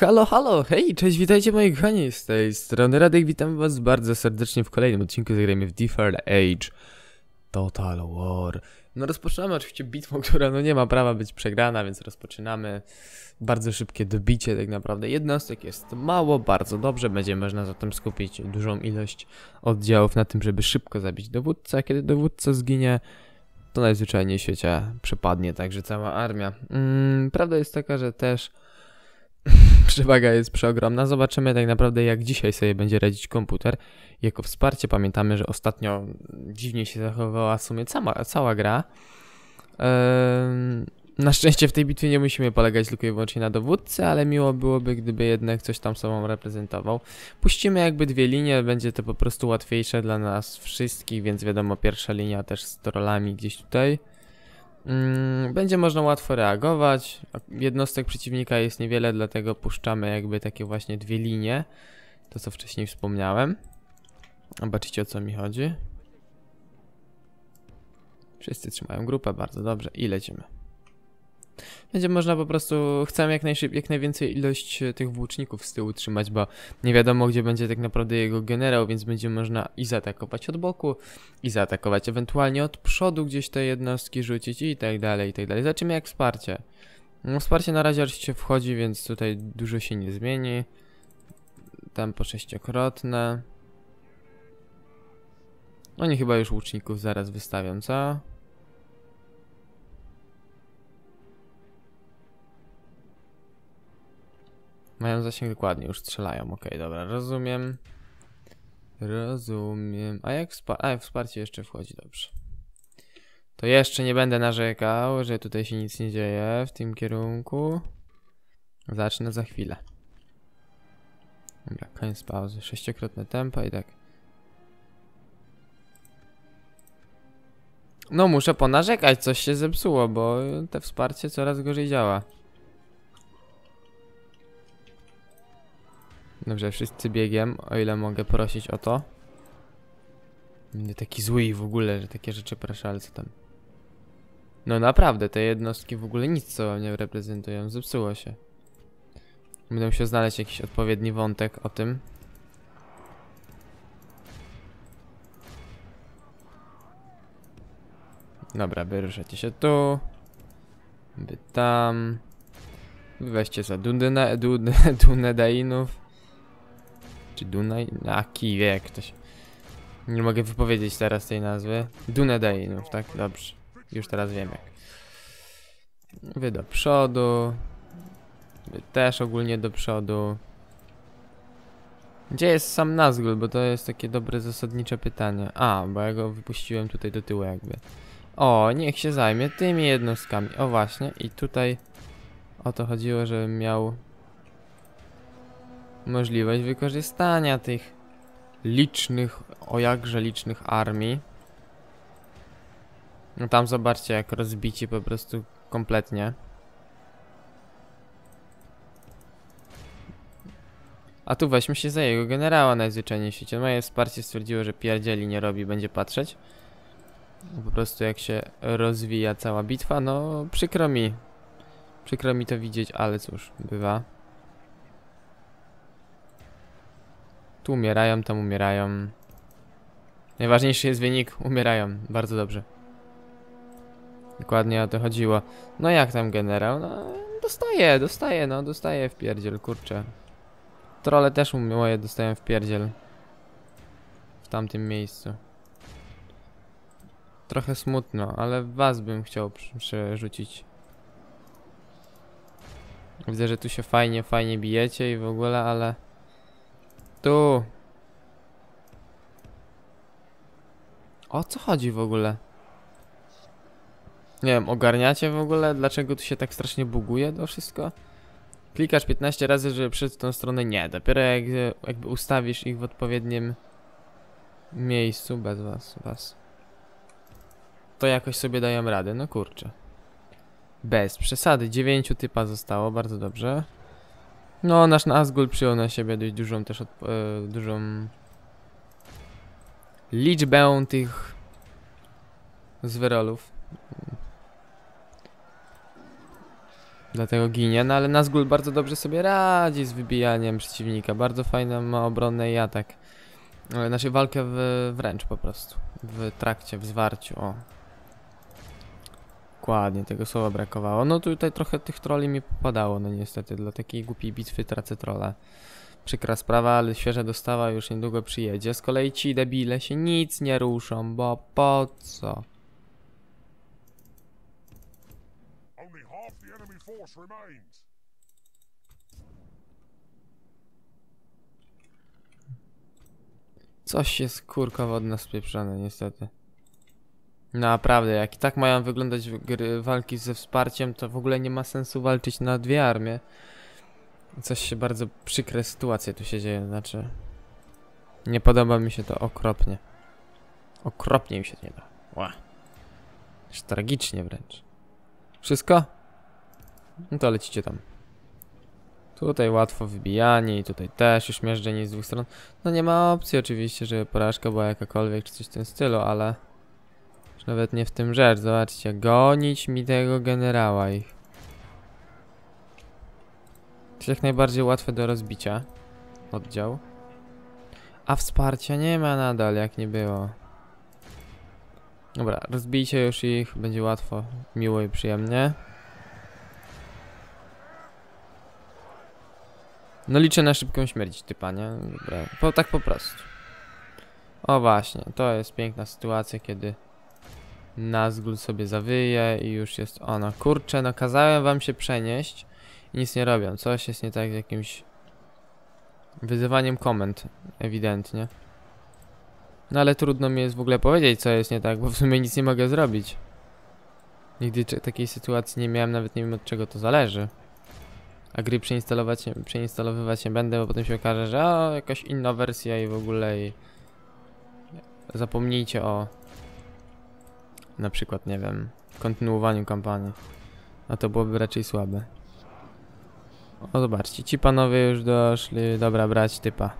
Halo, halo, hej, cześć, witajcie moi kochani, z tej strony Radek, witam was bardzo serdecznie w kolejnym odcinku zagrajmy w Deferred Age Total War. No rozpoczynamy oczywiście bitwą, która no nie ma prawa być przegrana, więc rozpoczynamy bardzo szybkie dobicie tak naprawdę jednostek, jest mało, bardzo dobrze, będzie można zatem skupić dużą ilość oddziałów na tym, żeby szybko zabić dowódcę, a kiedy dowódca zginie, to najzwyczajniej w świecie przepadnie także cała armia. Mm, prawda jest taka, że też przewaga jest przeogromna. Zobaczymy tak naprawdę, jak dzisiaj sobie będzie radzić komputer. Jako wsparcie pamiętamy, że ostatnio dziwnie się zachowywała w sumie cała, cała gra. Na szczęście w tej bitwie nie musimy polegać tylko i wyłącznie na dowódcy, ale miło byłoby, gdyby jednak coś tam sobą reprezentował. Puścimy jakby dwie linie, będzie to po prostu łatwiejsze dla nas wszystkich, więc wiadomo, pierwsza linia też z trollami gdzieś tutaj. Mm, będzie można łatwo reagować. Jednostek przeciwnika jest niewiele, dlatego puszczamy jakby takie właśnie dwie linie. To co wcześniej wspomniałem. Zobaczycie o co mi chodzi. Wszyscy trzymają grupę, bardzo dobrze i lecimy. Będzie można po prostu, chcemy jak, najszyb, jak najwięcej ilość e, tych włóczników z tyłu trzymać, bo nie wiadomo gdzie będzie tak naprawdę jego generał, więc będzie można i zaatakować od boku, i zaatakować ewentualnie od przodu gdzieś te jednostki rzucić i tak dalej, i tak dalej. Zobaczymy jak wsparcie. No, wsparcie na razie oczywiście wchodzi, więc tutaj dużo się nie zmieni. Tempo sześciokrotne. Oni chyba już łuczników zaraz wystawią, co? Mają zasięg dokładnie, już strzelają. Okej, dobra, rozumiem. Rozumiem. A jak wspa A, wsparcie jeszcze wchodzi, dobrze. To jeszcze nie będę narzekał, że tutaj się nic nie dzieje w tym kierunku. Zacznę za chwilę. Dobra, koniec pauzy. Sześciokrotne tempo i tak. No muszę ponarzekać, coś się zepsuło, bo te wsparcie coraz gorzej działa. Dobrze, wszyscy biegiem, o ile mogę prosić o to. Będę taki zły w ogóle, że takie rzeczy proszę, ale co tam? No naprawdę, te jednostki w ogóle nic co nie reprezentują, zepsuło się. Będę musiał znaleźć jakiś odpowiedni wątek o tym. Dobra, wyruszacie się tu. Wy tam. Weźcie za. Dunedainów. Czy Dunaj? A, kij wie jak ktoś. Nie mogę wypowiedzieć teraz tej nazwy. Dunedainów, tak? Dobrze. Już teraz wiem jak. Wy do przodu. Wy też ogólnie do przodu. Gdzie jest sam Nazgul? Bo to jest takie dobre zasadnicze pytanie. A, bo ja go wypuściłem tutaj do tyłu jakby. O, niech się zajmie tymi jednostkami. O właśnie, i tutaj o to chodziło, żebym miał możliwość wykorzystania tych licznych, o jakże licznych armii. No tam zobaczcie jak rozbici po prostu kompletnie. A tu weźmy się za jego generała najzwyczajniej w świecie. Moje wsparcie stwierdziło, że pierdzieli nie robi, będzie patrzeć. Po prostu jak się rozwija cała bitwa, no przykro mi. Przykro mi to widzieć, ale cóż, bywa. Tu umierają, tam umierają. Najważniejszy jest wynik, umierają. Bardzo dobrze. Dokładnie o to chodziło. No jak tam generał? No dostaje, dostaje, no dostaje w pierdziel, kurczę. Trole też moje dostają w pierdziel. W tamtym miejscu. Trochę smutno, ale was bym chciał przerzucić. Widzę, że tu się fajnie, fajnie bijecie i w ogóle, ale... Tu. O co chodzi w ogóle? Nie wiem, ogarniacie w ogóle? Dlaczego tu się tak strasznie buguje to wszystko? Klikasz 15 razy, żeby przejść w tą stronę? Nie, dopiero jak, jakby ustawisz ich w odpowiednim miejscu, bez was, was. To jakoś sobie dają radę, no kurczę. Bez przesady, 9 typa zostało, bardzo dobrze. No, nasz Nazgul przyjął na siebie dość dużą też, e, dużą liczbę tych zwyrolów. Dlatego ginie, no ale Nazgul bardzo dobrze sobie radzi z wybijaniem przeciwnika. Bardzo fajną ma obronę i atak. E, Znaczy walkę w, wręcz po prostu. W trakcie, w zwarciu, o. Dokładnie, tego słowa brakowało. No tutaj trochę tych troli mi popadało, no niestety. Dla takiej głupiej bitwy tracę trolle. Przykra sprawa, ale świeża dostawa już niedługo przyjedzie. Z kolei ci debile się nic nie ruszą, bo po co? Coś jest kurka wodna spieprzone, niestety. Naprawdę, jak i tak mają wyglądać gry, walki ze wsparciem, to w ogóle nie ma sensu walczyć na dwie armie. Coś się bardzo przykre sytuacje tu się dzieje, znaczy... Nie podoba mi się to okropnie. Okropnie mi się nie da. Ła. Tragicznie wręcz. Wszystko? No to lecicie tam. Tutaj łatwo wybijanie i tutaj też już miażdżenie z dwóch stron. No nie ma opcji oczywiście, żeby porażka była jakakolwiek czy coś w tym stylu, ale... Już nawet nie w tym rzecz, zobaczcie, gonić mi tego generała ich. To jak najbardziej łatwe do rozbicia. Oddział. A wsparcia nie ma nadal, jak nie było. Dobra, rozbijcie już ich, będzie łatwo, miło i przyjemnie. No liczę na szybką śmierć typa, nie? Dobra, po, tak po prostu. O właśnie, to jest piękna sytuacja, kiedy Nazgul sobie zawyje i już jest ona. Kurczę, no kazałem wam się przenieść i nic nie robią. Coś jest nie tak z jakimś wyzywaniem komend, ewidentnie. No ale trudno mi jest w ogóle powiedzieć, co jest nie tak, bo w sumie nic nie mogę zrobić. Nigdy takiej sytuacji nie miałem, nawet nie wiem od czego to zależy. A gry przeinstalować, przeinstalowywać nie będę, bo potem się okaże, że o, jakaś inna wersja i w ogóle i zapomnijcie o na przykład, nie wiem, kontynuowaniu kampanii. A to byłoby raczej słabe. O, zobaczcie, ci panowie już doszli. Dobra, brać typa.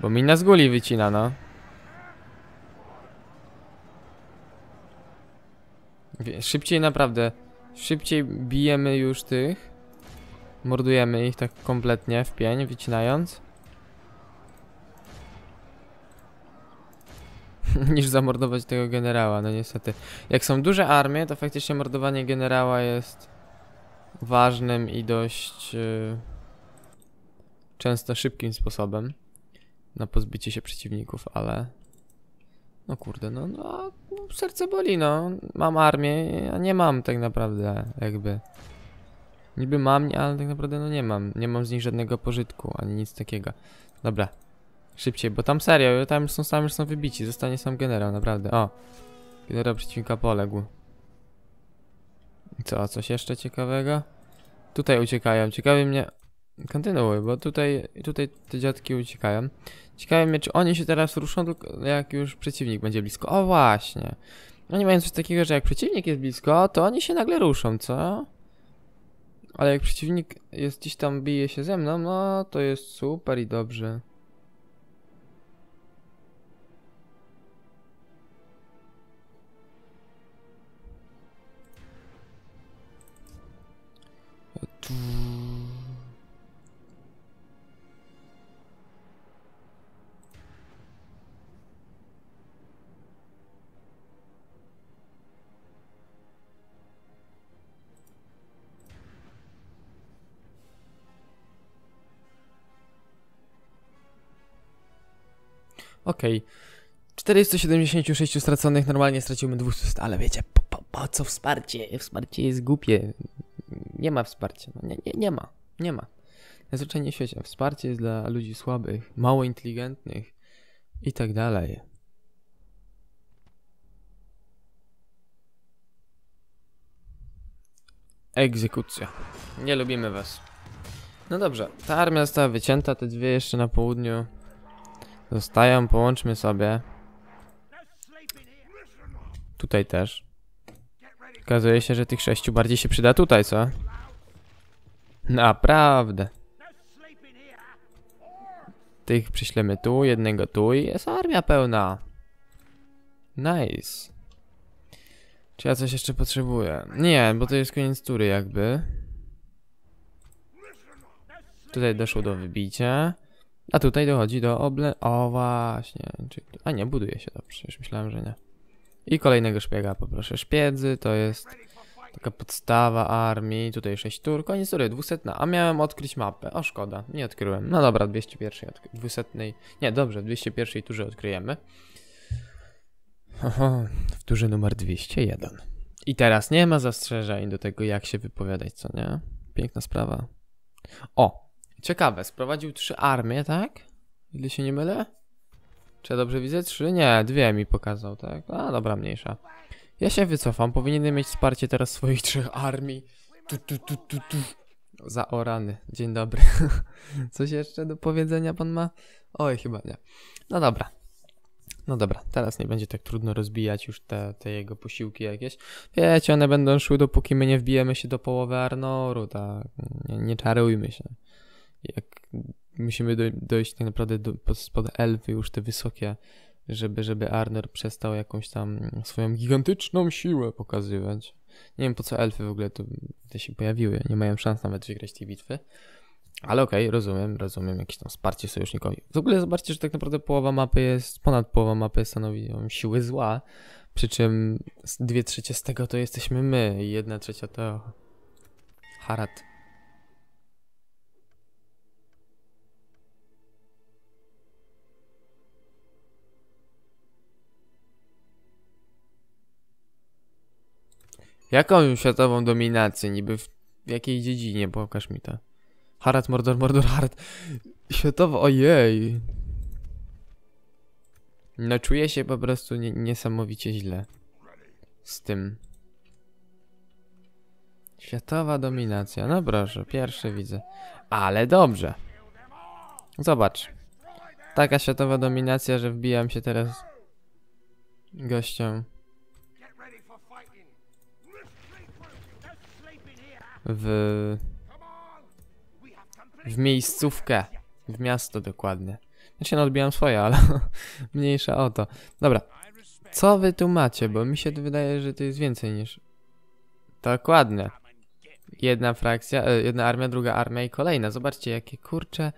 Bo mi na zguli wycina, no. Szybciej naprawdę. Szybciej bijemy już tych. Mordujemy ich tak kompletnie w pień, wycinając. niż zamordować tego generała, no niestety. Jak są duże armie, to faktycznie mordowanie generała jest ważnym i dość y, często szybkim sposobem na pozbycie się przeciwników, ale no kurde, no, no serce boli, no. Mam armię, a nie mam tak naprawdę jakby. Niby mam, ale tak naprawdę no nie mam. Nie mam z nich żadnego pożytku, ani nic takiego. Dobra, Szybciej, bo tam serio, tam są sami już są wybici, zostanie sam generał, naprawdę. O, generał przeciwnika poległ. Co, coś jeszcze ciekawego? Tutaj uciekają, ciekawi mnie... Kontynuuj, bo tutaj, tutaj te dziadki uciekają. Ciekawi mnie, czy oni się teraz ruszą, tylko jak już przeciwnik będzie blisko. O właśnie. Oni mają coś takiego, że jak przeciwnik jest blisko, to oni się nagle ruszą, co? Ale jak przeciwnik jest gdzieś tam, bije się ze mną, no to jest super i dobrze. Okej. 476 straconych, normalnie straciłbym 200, ale wiecie, po, po, po co wsparcie? Wsparcie jest głupie. Nie ma wsparcia. No, nie, nie, nie ma. Nie ma. Najzwyczajniej w świecie. Wsparcie jest dla ludzi słabych, mało inteligentnych i tak dalej. Egzekucja. Nie lubimy was. No dobrze, ta armia została wycięta, te dwie jeszcze na południu zostają, połączmy sobie. Tutaj też. Okazuje się, że tych sześciu bardziej się przyda tutaj, co? Naprawdę. Tych przyślemy tu, jednego tu i jest armia pełna. Nice. Czy ja coś jeszcze potrzebuję? Nie, bo to jest koniec tury jakby. Tutaj doszło do wybicia. A tutaj dochodzi do oble... O właśnie. A nie, buduje się dobrze. Już myślałem, że nie. I kolejnego szpiega poproszę. Szpiedzy to jest taka podstawa armii. Tutaj 6 tur. Koniec tury, 200. A miałem odkryć mapę. O, szkoda. Nie odkryłem. No dobra, 201. Odkry... 200. Nie, dobrze, w 201 turze odkryjemy. Oho, w turze numer 201. I teraz nie ma zastrzeżeń do tego, jak się wypowiadać, co nie? Piękna sprawa. O, ciekawe, sprowadził trzy armie, tak? Ile się nie mylę? Czy ja dobrze widzę? Trzy? Nie, dwie mi pokazał, tak? A, dobra, mniejsza. Ja się wycofam, powinienem mieć wsparcie teraz swoich trzech armii. Tu, tu, tu, tu, tu. Zaorany. Dzień dobry. Coś jeszcze do powiedzenia pan ma? Oj, chyba nie. No dobra. No dobra, teraz nie będzie tak trudno rozbijać już te, te jego posiłki jakieś. Wiecie, one będą szły dopóki my nie wbijemy się do połowy Arnoru, tak. Nie, nie czarujmy się. Jak musimy do, dojść tak naprawdę do, pod, elfy już te wysokie, żeby, żeby Arnor przestał jakąś tam swoją gigantyczną siłę pokazywać. Nie wiem po co elfy w ogóle tu się pojawiły, nie mają szans nawet wygrać tej bitwy. Ale okej, rozumiem, rozumiem jakieś tam wsparcie sojusznikowi. W ogóle zobaczcie, że tak naprawdę połowa mapy jest, ponad połowa mapy stanowią siły zła, przy czym dwie trzecie z tego to jesteśmy my i jedna trzecia to Harad. Jaką światową dominację niby w, jakiej dziedzinie? Pokaż mi to. Harad, Mordor, Mordor, Harad. Światowo, ojej. No czuję się po prostu nie, niesamowicie źle. Z tym. Światowa dominacja. No proszę, pierwszy widzę. Ale dobrze. Zobacz. Taka światowa dominacja, że wbijam się teraz gościom w w miejscówkę. W miasto dokładnie. Znaczy no odbijam swoje, ale mniejsza o to. Dobra. Co wy tu macie? Bo mi się wydaje, że to jest więcej niż... Dokładnie. Jedna frakcja, e, jedna armia, druga armia i kolejna. Zobaczcie jakie kurcze...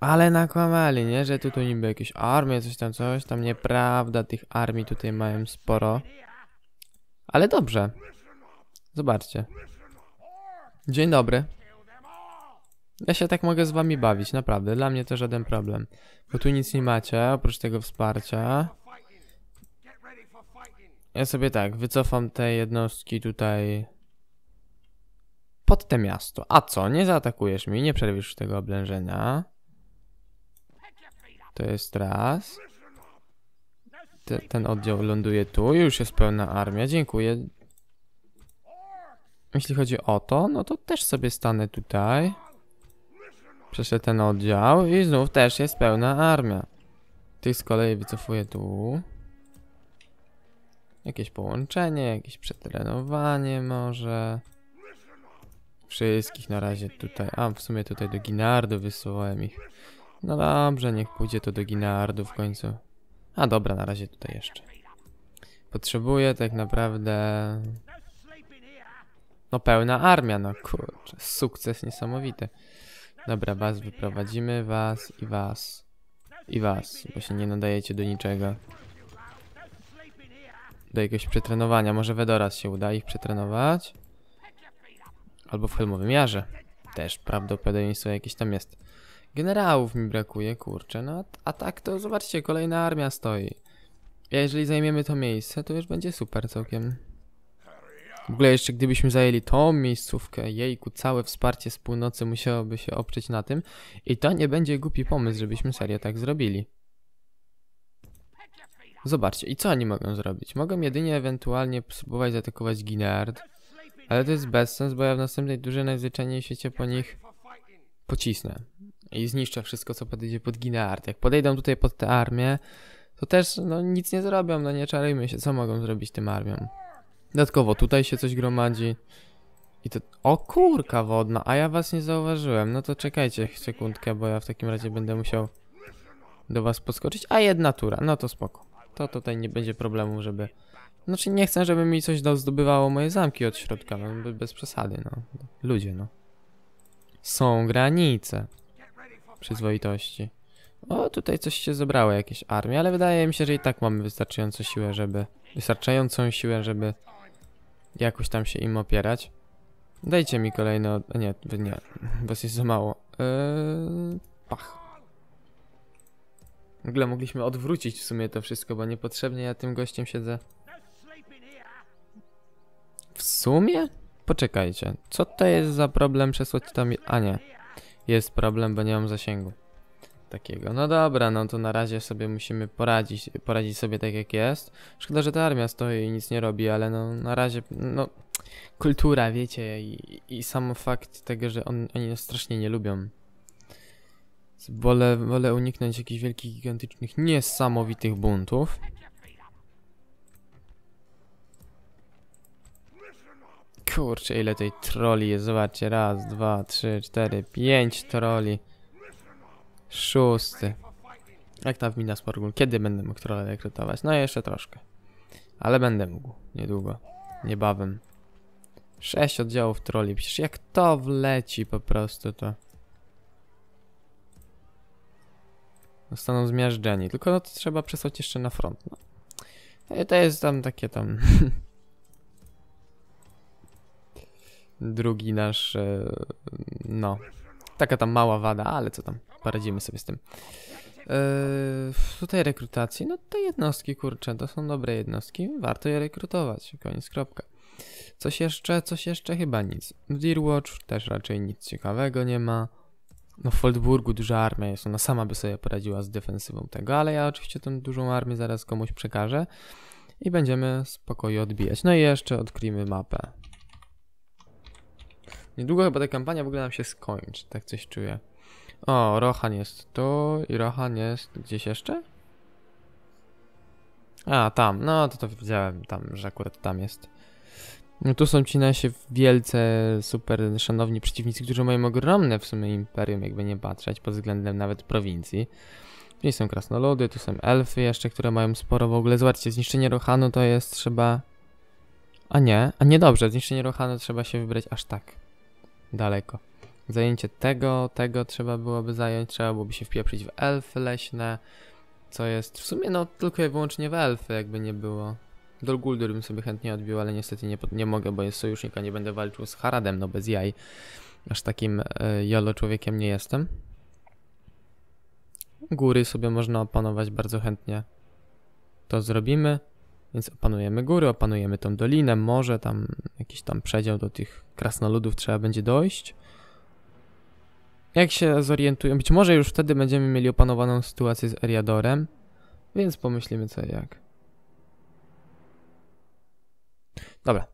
Ale nakłamali, nie? Że tu, tu niby jakieś armie, coś tam, coś tam. Nieprawda, tych armii tutaj mają sporo. Ale dobrze. Zobaczcie. Dzień dobry. Ja się tak mogę z wami bawić, naprawdę. Dla mnie to żaden problem. Bo tu nic nie macie, oprócz tego wsparcia. Ja sobie tak, wycofam te jednostki tutaj pod te miasto. A co, nie zaatakujesz mi, nie przerwisz tego oblężenia. To jest raz. Te, ten oddział ląduje tu, już jest pełna armia, dziękuję. Jeśli chodzi o to, no to też sobie stanę tutaj. Przeszedł ten oddział i znów też jest pełna armia. Tych z kolei wycofuję tu. Jakieś połączenie, jakieś przetrenowanie może. Wszystkich na razie tutaj. A, w sumie tutaj do Ginardu wysyłałem ich. No dobrze, niech pójdzie to do Ginardu w końcu. A dobra, na razie tutaj jeszcze. Potrzebuję tak naprawdę... No pełna armia, no kurczę. Sukces niesamowity. Dobra, was wyprowadzimy, was i was. I was, bo się nie nadajecie do niczego. Do jakiegoś przetrenowania. Może Wedoras się uda ich przetrenować. Albo w Helmowym Jarze. Też prawdopodobieństwo jakieś tam jest. Generałów mi brakuje, kurczę. No, a tak to zobaczcie, kolejna armia stoi. A jeżeli zajmiemy to miejsce, to już będzie super całkiem. W ogóle jeszcze gdybyśmy zajęli tą miejscówkę, jejku, całe wsparcie z północy musiałoby się oprzeć na tym. I to nie będzie głupi pomysł, żebyśmy serio tak zrobili. Zobaczcie, i co oni mogą zrobić? Mogą jedynie ewentualnie spróbować zaatakować Ginard. Ale to jest bezsens, bo ja w następnej dużej najzwyczajniej świecie po nich pocisnę. I zniszczę wszystko, co podejdzie pod Ginard. Jak podejdą tutaj pod tę armię, to też no, nic nie zrobią, no nie czarujmy się, co mogą zrobić tym armią. Dodatkowo tutaj się coś gromadzi. I to... O kurka wodna, a ja was nie zauważyłem. No to czekajcie sekundkę, bo ja w takim razie będę musiał do was podskoczyć. A jedna tura, no to spoko. To tutaj nie będzie problemu, żeby Znaczy nie chcę, żeby mi coś do- zdobywało moje zamki od środka, no be- bez przesady, no. Ludzie, no. Są granice przyzwoitości. O, tutaj coś się zebrało, jakieś armie, ale wydaje mi się, że i tak mamy wystarczającą siłę, żeby... Wystarczającą siłę, żeby jakoś tam się im opierać. Dajcie mi kolejne... Nie, nie, was jest za mało. Eee, pach. W ogóle mogliśmy odwrócić w sumie to wszystko, bo niepotrzebnie ja tym gościem siedzę. W sumie? Poczekajcie, co to jest za problem przesłać tam... A nie, jest problem, bo nie mam zasięgu takiego. No dobra, no to na razie sobie musimy poradzić, poradzić sobie tak jak jest. Szkoda, że ta armia stoi i nic nie robi, ale no na razie, no kultura, wiecie, i, i sam fakt tego, że on, oni nas strasznie nie lubią. Wolę, wolę uniknąć jakichś wielkich, gigantycznych, niesamowitych buntów. Kurczę, ile tej troli jest, zobaczcie, raz, dwa, trzy, cztery, pięć troli. Szósty. Jak tam w Minas Morgul? Kiedy będę mógł trolle rekrutować? No jeszcze troszkę. Ale będę mógł. Niedługo. Niebawem. Sześć oddziałów troli. Przecież jak to wleci po prostu to... Zostaną zmiażdżeni. Tylko no to trzeba przesłać jeszcze na front. No. To jest tam takie tam... Drugi nasz... e, No. Taka tam mała wada, ale co tam. Poradzimy sobie z tym. Eee, tutaj rekrutacji, no te jednostki, kurczę, to są dobre jednostki, warto je rekrutować, koniec, kropka. Coś jeszcze, coś jeszcze, chyba nic. W Deerwatch też raczej nic ciekawego nie ma. No w Foldburgu duża armia jest, ona sama by sobie poradziła z defensywą tego, ale ja oczywiście tę dużą armię zaraz komuś przekażę i będziemy spokojnie odbijać. No i jeszcze odkryjmy mapę. Niedługo chyba ta kampania w ogóle nam się skończy, tak coś czuję. O, Rohan jest tu i Rohan jest gdzieś jeszcze? A, tam, no to to widziałem tam, że akurat tam jest. No tu są ci nasi wielce super szanowni przeciwnicy, którzy mają ogromne w sumie imperium, jakby nie patrzeć, pod względem nawet prowincji. Tu są krasnoludy, tu są elfy jeszcze, które mają sporo w ogóle. Zobaczcie, zniszczenie Rohanu to jest trzeba... A nie, a nie dobrze, zniszczenie Rohanu trzeba się wybrać aż tak daleko. Zajęcie tego, tego trzeba byłoby zająć, trzeba byłoby się wpieprzyć w elfy leśne, co jest w sumie no tylko i wyłącznie w elfy, jakby nie było. Dol Guldur bym sobie chętnie odbił, ale niestety nie, nie mogę, bo jest sojusznik, a nie będę walczył z Haradem, no bez jaj. Aż takim e, jolo człowiekiem nie jestem. Góry sobie można opanować bardzo chętnie. To zrobimy, więc opanujemy góry, opanujemy tą dolinę, może tam jakiś tam przedział do tych krasnoludów trzeba będzie dojść. Jak się zorientują, być może już wtedy będziemy mieli opanowaną sytuację z Eriadorem, więc pomyślimy co jak. Dobra,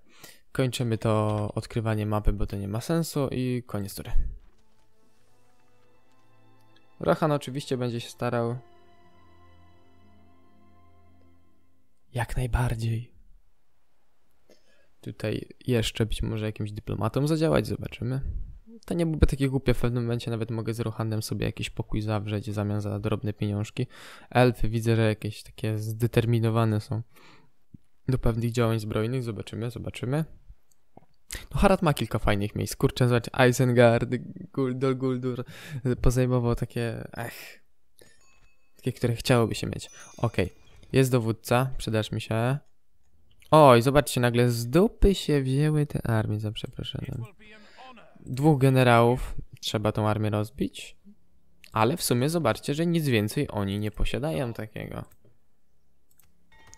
kończymy to odkrywanie mapy, bo to nie ma sensu i koniec tury. Rohan oczywiście będzie się starał jak najbardziej. Tutaj jeszcze być może jakimś dyplomatą zadziałać, zobaczymy. To nie byłby takie głupie, w pewnym momencie nawet mogę z Rohanem sobie jakiś pokój zawrzeć w zamian za drobne pieniążki. Elfy widzę, że jakieś takie zdeterminowane są do pewnych działań zbrojnych, zobaczymy, zobaczymy. No Harad ma kilka fajnych miejsc, kurczę, zobacz, Isengard, Guldur, Guldur, pozajmował takie, ech, takie, które chciałoby się mieć. Okej, jest dowódca, przydasz mi się. Oj, zobaczcie, nagle z dupy się wzięły te armie, za przeproszeniem. Dwóch generałów, trzeba tą armię rozbić. Ale w sumie zobaczcie, że nic więcej oni nie posiadają takiego.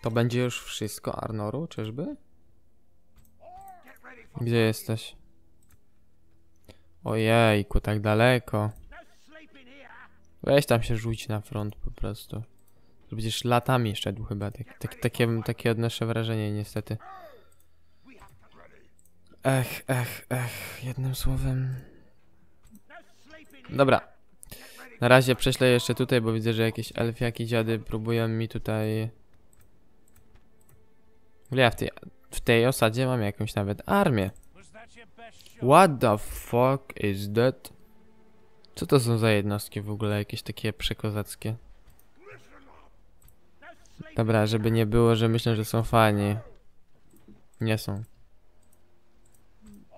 To będzie już wszystko, Arnoru, czyżby? Gdzie jesteś? Ojejku, tak daleko. Weź tam się rzuć na front po prostu. To Będziesz latami szedł chyba. Tak, tak, takie, takie odnoszę wrażenie niestety. Ech, ech, ech. Jednym słowem... Dobra. Na razie prześlę jeszcze tutaj, bo widzę, że jakieś elfiaki dziady próbują mi tutaj... Ja w tej, w tej osadzie mam jakąś nawet armię. What the fuck is that? Co to są za jednostki w ogóle? Jakieś takie przekozackie. Dobra, żeby nie było, że myślę, że są fani. Nie są.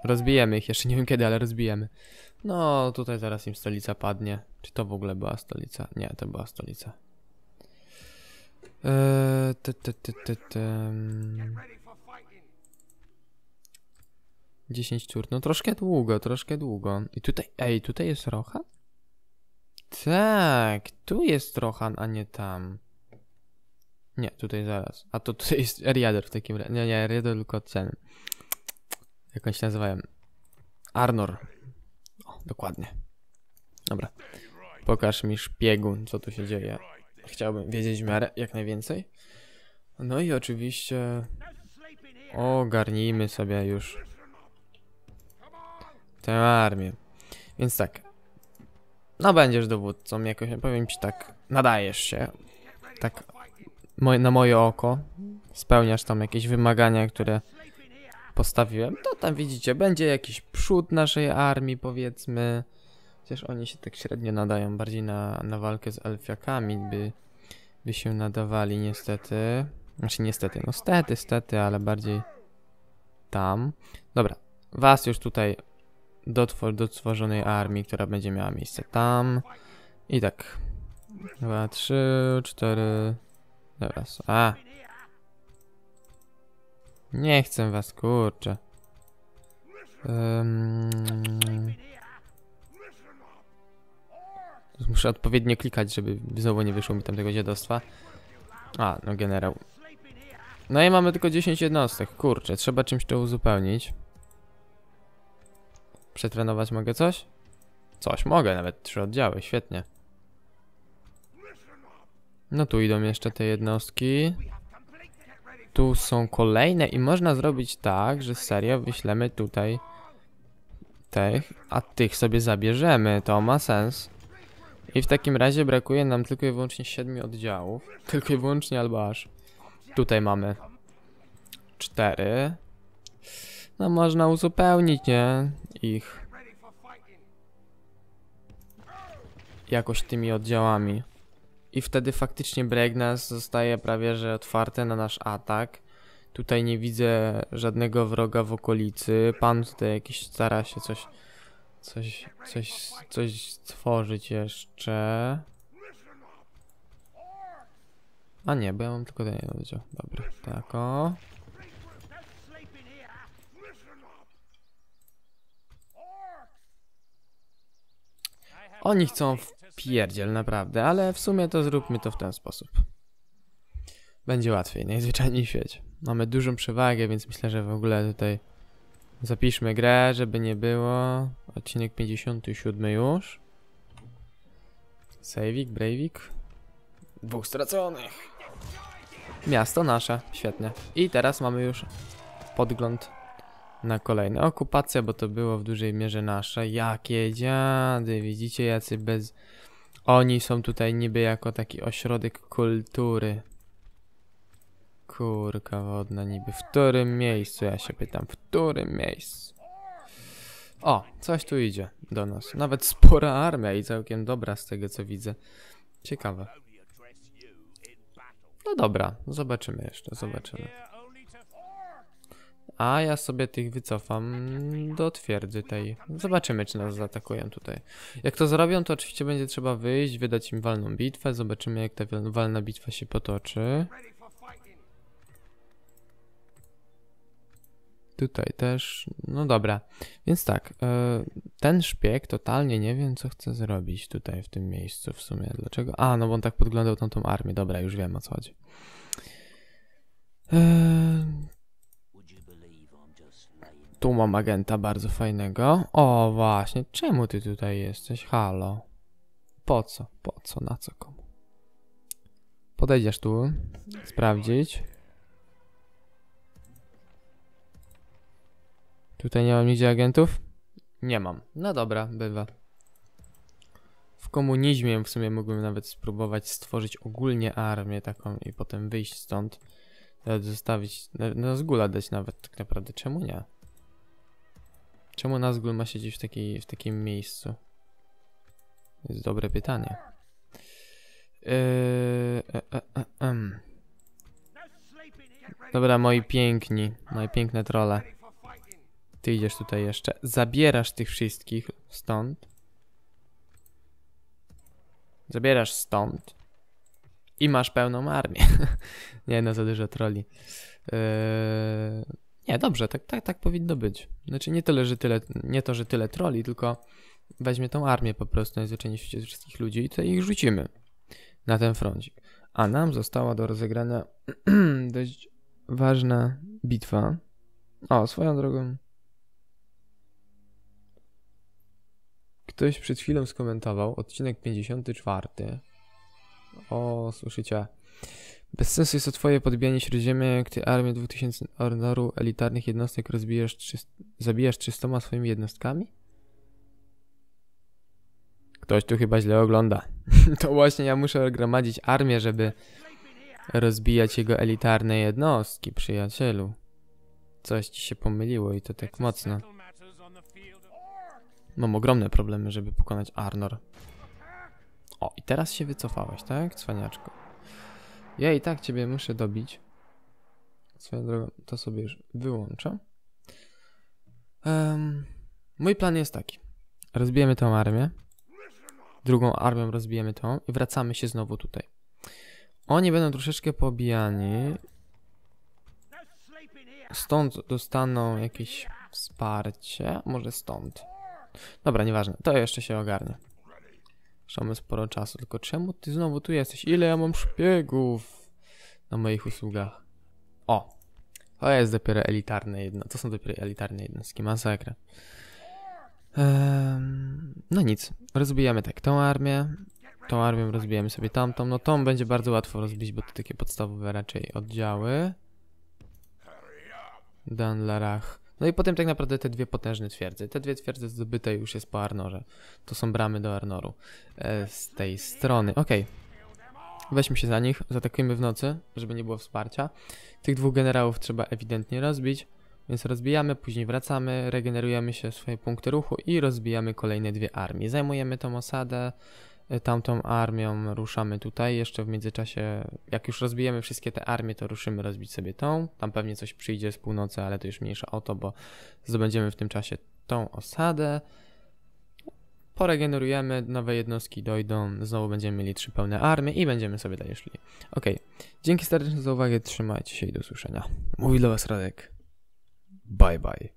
Rozbijemy ich, jeszcze nie wiem kiedy, ale rozbijemy. No, tutaj zaraz im stolica padnie. Czy to w ogóle była stolica? Nie, to była stolica. Eee, ty, ty, ty, ty, ty. mm. 10 tur, no troszkę długo, troszkę długo. I tutaj, ej, tutaj jest Rohan? Tak, tu jest Rohan, a nie tam. Nie, tutaj zaraz. A to tutaj jest Eriader w takim razie. Nie, nie, Eriader tylko ten. Jak oni się nazywają? Arnor. O, dokładnie. Dobra. Pokaż mi szpiegun, co tu się dzieje. Chciałbym wiedzieć w miarę jak najwięcej. No i oczywiście ogarnijmy sobie już tę armię. Więc tak. No będziesz dowódcą, jakoś powiem ci tak. Nadajesz się. Tak moje, na moje oko. Spełniasz tam jakieś wymagania, które postawiłem. To tam widzicie, będzie jakiś przód naszej armii, powiedzmy. Chociaż oni się tak średnio nadają bardziej na, na walkę z elfiakami, by, by się nadawali niestety. Znaczy niestety, no stety, stety, ale bardziej tam. Dobra, was już tutaj do, two- do tworzonej armii, która będzie miała miejsce tam. I tak. Dwa, trzy, cztery. Teraz. A. Nie chcę was, kurczę. Um, muszę odpowiednio klikać, żeby znowu nie wyszło mi tam tego dziadostwa. A, no generał. No i mamy tylko 10 jednostek. Kurczę, trzeba czymś to uzupełnić. Przetrenować mogę coś? Coś mogę, nawet trzy oddziały, świetnie. No tu idą jeszcze te jednostki. Tu są kolejne i można zrobić tak, że serio wyślemy tutaj tych, a tych sobie zabierzemy. To ma sens. I w takim razie brakuje nam tylko i wyłącznie siedmiu oddziałów. Tylko i wyłącznie albo aż. Tutaj mamy cztery. No można uzupełnić, nie? Ich. Jakoś tymi oddziałami. I wtedy faktycznie Bregnas zostaje prawie że otwarte na nasz atak. Tutaj nie widzę żadnego wroga w okolicy. Pan tutaj jakiś stara się coś, coś, coś, coś stworzyć jeszcze. A nie, bo ja mam tylko ten jeden oddział. Dobra, tak o. Oni chcą w pierdziel, naprawdę, ale w sumie to zróbmy to w ten sposób. Będzie łatwiej, najzwyczajniej w świecie. Mamy dużą przewagę, więc myślę, że w ogóle tutaj zapiszmy grę, żeby nie było. Odcinek 57 już. Sejwik, Breivik. Dwóch straconych. Miasto nasze, świetnie. I teraz mamy już podgląd na kolejne. Okupacja, bo to było w dużej mierze nasze. Jakie dziady, widzicie, jacy bez... Oni są tutaj niby jako taki ośrodek kultury. Kurka wodna niby. W którym miejscu, ja się pytam, w którym miejscu? O, coś tu idzie do nas. Nawet spora armia i całkiem dobra z tego co widzę. Ciekawe. No dobra, zobaczymy jeszcze, zobaczymy. A ja sobie tych wycofam do twierdzy tej. Zobaczymy, czy nas zaatakują tutaj. Jak to zrobią, to oczywiście będzie trzeba wyjść, wydać im walną bitwę. Zobaczymy, jak ta wal- walna bitwa się potoczy. Tutaj też. No dobra. Więc tak, e, ten szpieg totalnie nie wiem, co chce zrobić tutaj w tym miejscu w sumie. Dlaczego? A, no bo on tak podglądał tą, tą armię. Dobra, już wiem o co chodzi. E, tu mam agenta bardzo fajnego. O, właśnie. Czemu ty tutaj jesteś? Halo. Po co? Po co? Na co komu? Podejdziesz tu. Sprawdzić. Tutaj nie mam nigdzie agentów? Nie mam. No dobra, bywa. W komunizmie w sumie mógłbym nawet spróbować stworzyć ogólnie armię taką i potem wyjść stąd. Zostawić, na- na zgula dać nawet tak naprawdę. Czemu nie? Czemu Nazgul ma siedzieć w, w takim miejscu? To jest dobre pytanie. Yy, e, e, e. Dobra, moi piękni, moje piękne trole. Ty idziesz tutaj jeszcze. Zabierasz tych wszystkich stąd. Zabierasz stąd. I masz pełną armię. nie no, za dużo troli. Yy... Nie, dobrze, tak, tak, tak powinno być. Znaczy nie tyle, że tyle, nie to, że tyle troli, tylko weźmie tą armię po prostu najzwyczajniej w świecie wszystkich ludzi i tutaj ich rzucimy na ten froncik. A nam została do rozegrania dość ważna bitwa. O, swoją drogą. Ktoś przed chwilą skomentował odcinek 54. O, słyszycie. Bez sensu jest to twoje podbijanie śródziemia, ty armię 2000 ornoru elitarnych jednostek rozbijasz, trzy, zabijasz 300 swoimi jednostkami? Ktoś tu chyba źle ogląda. to właśnie ja muszę gromadzić armię, żeby rozbijać jego elitarne jednostki, przyjacielu. Coś ci się pomyliło i to tak mocno. Mam ogromne problemy, żeby pokonać Arnor. O, i teraz się wycofałeś, tak, cwaniaczko? Ja i tak ciebie muszę dobić. Swoją drogą, to sobie już wyłączę. Um, mój plan jest taki. Rozbijemy tą armię. Drugą armią rozbijemy tą i wracamy się znowu tutaj. Oni będą troszeczkę pobijani. Stąd dostaną jakieś wsparcie. Może stąd. Dobra, nieważne. To jeszcze się ogarnie. Mamy sporo czasu. Tylko czemu ty znowu tu jesteś? Ile ja mam szpiegów na moich usługach? O! To jest dopiero elitarne jedno. To są dopiero elitarne jednostki. Masakra. No nic. Rozbijamy tak tą armię. Tą armią rozbijamy sobie tamtą. No tą będzie bardzo łatwo rozbić, bo to takie podstawowe raczej oddziały. Danlarach. No i potem tak naprawdę te dwie potężne twierdze. Te dwie twierdze zdobyte już jest po Arnorze. To są bramy do Arnoru. E, z tej strony. Okej. Okay. Weźmy się za nich. Zaatakujemy w nocy, żeby nie było wsparcia. Tych dwóch generałów trzeba ewidentnie rozbić. Więc rozbijamy, później wracamy, regenerujemy się swoje punkty ruchu i rozbijamy kolejne dwie armie. Zajmujemy tą osadę, tamtą armią ruszamy tutaj. Jeszcze w międzyczasie, jak już rozbijemy wszystkie te armie, to ruszymy rozbić sobie tą. Tam pewnie coś przyjdzie z północy, ale to już mniejsza o to, bo zdobędziemy w tym czasie tą osadę. Poregenerujemy, nowe jednostki dojdą, znowu będziemy mieli trzy pełne armie i będziemy sobie dalej szli. Ok, dzięki serdecznie za uwagę, trzymajcie się i do usłyszenia. Mówi dla Was Radek. Bye bye.